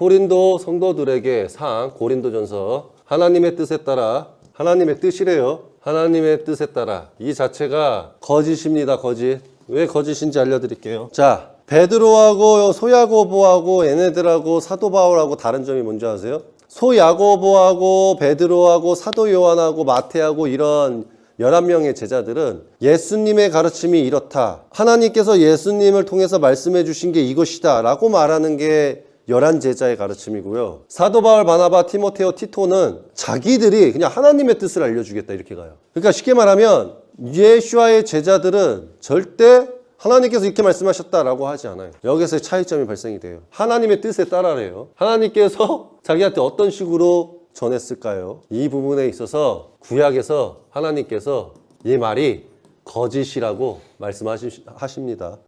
고린도 성도들에게 상 고린도전서 하나님의 뜻에 따라 하나님의 뜻이래요. 하나님의 뜻에 따라 이 자체가 거짓입니다. 거짓. 왜 거짓인지 알려드릴게요. 자, 베드로하고 소야고보하고 얘네들하고 사도 바울하고 다른 점이 뭔지 아세요? 소야고보하고 베드로하고 사도 요한하고 마태하고 이런 11명의 제자들은 예수님의 가르침이 이렇다. 하나님께서 예수님을 통해서 말씀해 주신 게 이것이다. 라고 말하는 게 열한 제자의 가르침이고요. 사도 바울, 바나바, 티모테오, 티토는 자기들이 그냥 하나님의 뜻을 알려주겠다 이렇게 가요. 그러니까 쉽게 말하면 예수와의 제자들은 절대 하나님께서 이렇게 말씀하셨다라고 하지 않아요. 여기서 차이점이 발생이 돼요. 하나님의 뜻에 따라래요. 하나님께서 자기한테 어떤 식으로 전했을까요? 이 부분에 있어서 구약에서 하나님께서 이 말이 거짓이라고 말씀하십니다.